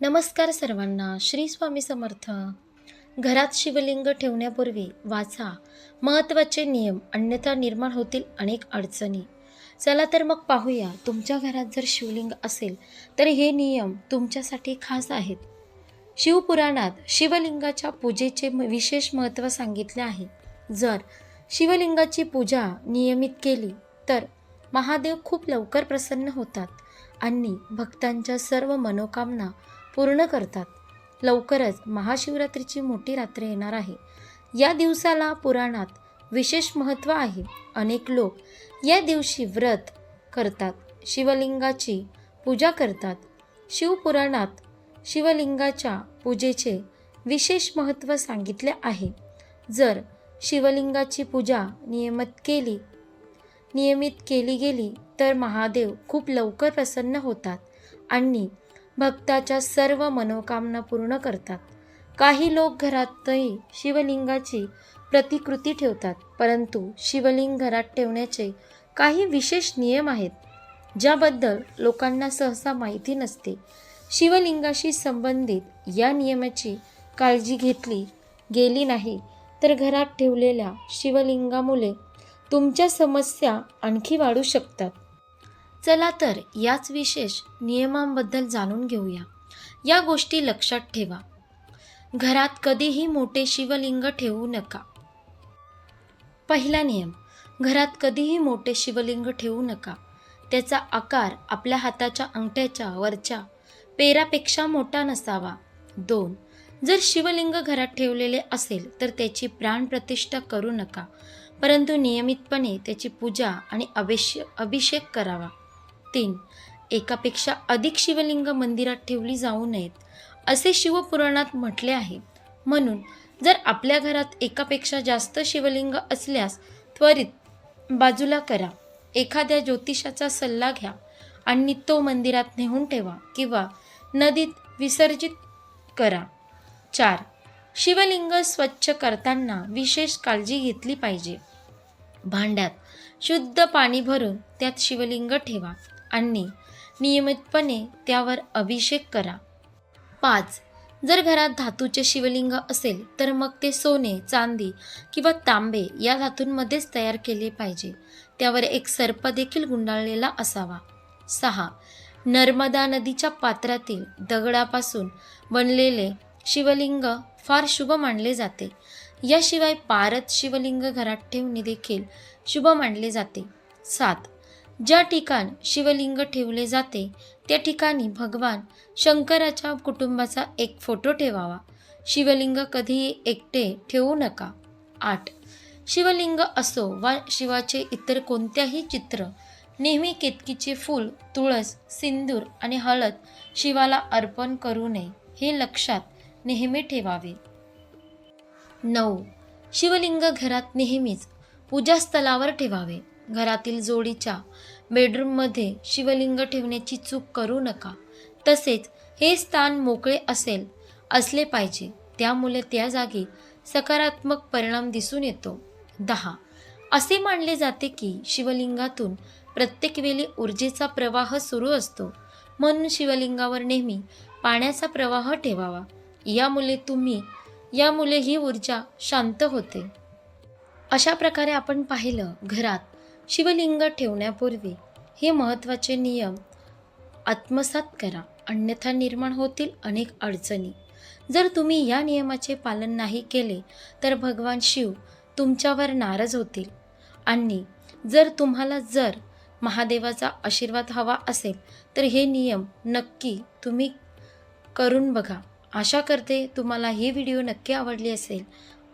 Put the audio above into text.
नमस्कार सर्वांना श्री स्वामी समर्थ. घरात शिवलिंग ठेवण्यापूर्वी वाचा. महत्त्वाचे नियम अन्यथा निर्माण होतील अनेक अडचणी. चला तर मग पाहूया तुमच्या घरात जर शिवलिंग असेल तर हे नियम तुमच्यासाठी खास आहेत. शिवपुराणात शिवलिंगाच्या पूजेचे म- विशेष महत्त्व सांगितले आहे. जर शिवलिंगाची पूजा नियमित केली तर महादेव खूप लवकर प्रसन्न होतात आणि भक्तांच्या सर्व मनोकामना पूर्ण करतात. लवकरच महाशिवरात्रीची मोठी रात्र येणार आहे. या दिवसाला पुराणात विशेष महत्त्व आहे. अनेक लोक या दिवशी व्रत करतात शिवलिंगाची पूजा करतात. शिवपुराणात शिवलिंगाच्या पूजेचे विशेष महत्त्व सांगितले आहे. जर शिवलिंगाची पूजा नियमित केली नियमित केली गेली तर महादेव खूप लवकर प्रसन्न होतात आणि भक्ताच्या सर्व मनोकामना पूर्ण करतात. काही लोक घरातही शिवलिंगाची प्रतिकृती ठेवतात परंतु शिवलिंग घरात ठेवण्याचे काही विशेष नियम आहेत ज्याबद्दल लोकांना सहसा माहिती नसते. शिवलिंगाशी संबंधित या नियमाची काळजी घेतली गेली नाही तर घरात ठेवलेल्या शिवलिंगामुळे तुमच्या समस्या आणखी वाढू शकतात. चला तर याच विशेष नियमांबद्दल जाणून घेऊया. या गोष्टी लक्षात ठेवा. घरात कधीही मोठे शिवलिंग ठेवू नका. पहिला नियम घरात कधीही मोठे शिवलिंग ठेवू नका. त्याचा आकार आपल्या हाताच्या अंगठ्याच्या वरच्या पेरापेक्षा मोठा नसावा. दोन जर शिवलिंग घरात ठेवलेले असेल तर त्याची प्राणप्रतिष्ठा करू नका. परंतु नियमितपणे त्याची पूजा आणि अभिषे अभिषेक करावा. तीन. एकापेक्षा अधिक शिवलिंग मंदिरात ठेवली जाऊ नयेत असे शिवपुराणात म्हटले आहे. म्हणून जर आपल्या घरात एकापेक्षा जास्त शिवलिंग असल्यास त्वरित बाजूला करा. एखाद्या ज्योतिषाचा सल्ला घ्या आणि तो मंदिरात नेऊन ठेवा किंवा नदीत विसर्जित करा. चार. शिवलिंग स्वच्छ करताना विशेष काळजी घेतली पाहिजे. भांड्यात शुद्ध पाणी भरून त्यात शिवलिंग ठेवा. आणि नियमितपणे त्यावर अभिषेक करा. पाच. जर घरात धातूचे शिवलिंग असेल तर मग ते सोने चांदी किंवा तांबे या धातूंमध्येच तयार केले पाहिजे. त्यावर एक सर्प देखील गुंडाळलेला असावा. सहा. नर्मदा नदीच्या पात्रातील दगडापासून बनलेले शिवलिंग फार शुभ मानले जाते. याशिवाय पारत शिवलिंग घरात ठेवणे देखील शुभ मानले जाते. सात. ज्या ठिकाण शिवलिंग ठेवले जाते त्या ठिकाणी भगवान शंकराच्या कुटुंबाचा एक फोटो ठेवावा. शिवलिंग कधीही एकटे ठेवू नका. आठ. शिवलिंग असो वा शिवाचे इतर कोणत्याही चित्र नेहमी केतकीचे फूल तुळस सिंदूर आणि हळद शिवाला अर्पण करू नये हे लक्षात नेहमी ठेवावे. नऊ. शिवलिंग घरात नेहमीच पूजास्थलावर ठेवावे. घरातील जोडीच्या बेडरूममध्ये शिवलिंग ठेवण्याची चूक करू नका. तसेच हे स्थान मोकळे असेल असले पाहिजे. त्यामुळे त्या जागी सकारात्मक परिणाम दिसून येतो. दहा. असे मानले जाते की शिवलिंगातून प्रत्येक वेळी ऊर्जेचा प्रवाह सुरू असतो. म्हणून शिवलिंगावर नेहमी पाण्याचा प्रवाह ठेवावा. यामुळे तुम्ही यामुळे ही ऊर्जा शांत होते. अशा प्रकारे आपण पाहिलं घरात शिवलिंग ठेवण्यापूर्वी हे महत्त्वाचे नियम आत्मसात करा. अन्यथा निर्माण होतील अनेक अडचणी. जर तुम्ही या नियमाचे पालन नाही केले तर भगवान शिव तुमच्यावर नाराज होतील. आणि जर तुम्हाला जर महादेवाचा आशीर्वाद हवा असेल तर हे नियम नक्की तुम्ही करून बघा. आशा करते तुम्हाला ही व्हिडिओ नक्की आवडली असेल.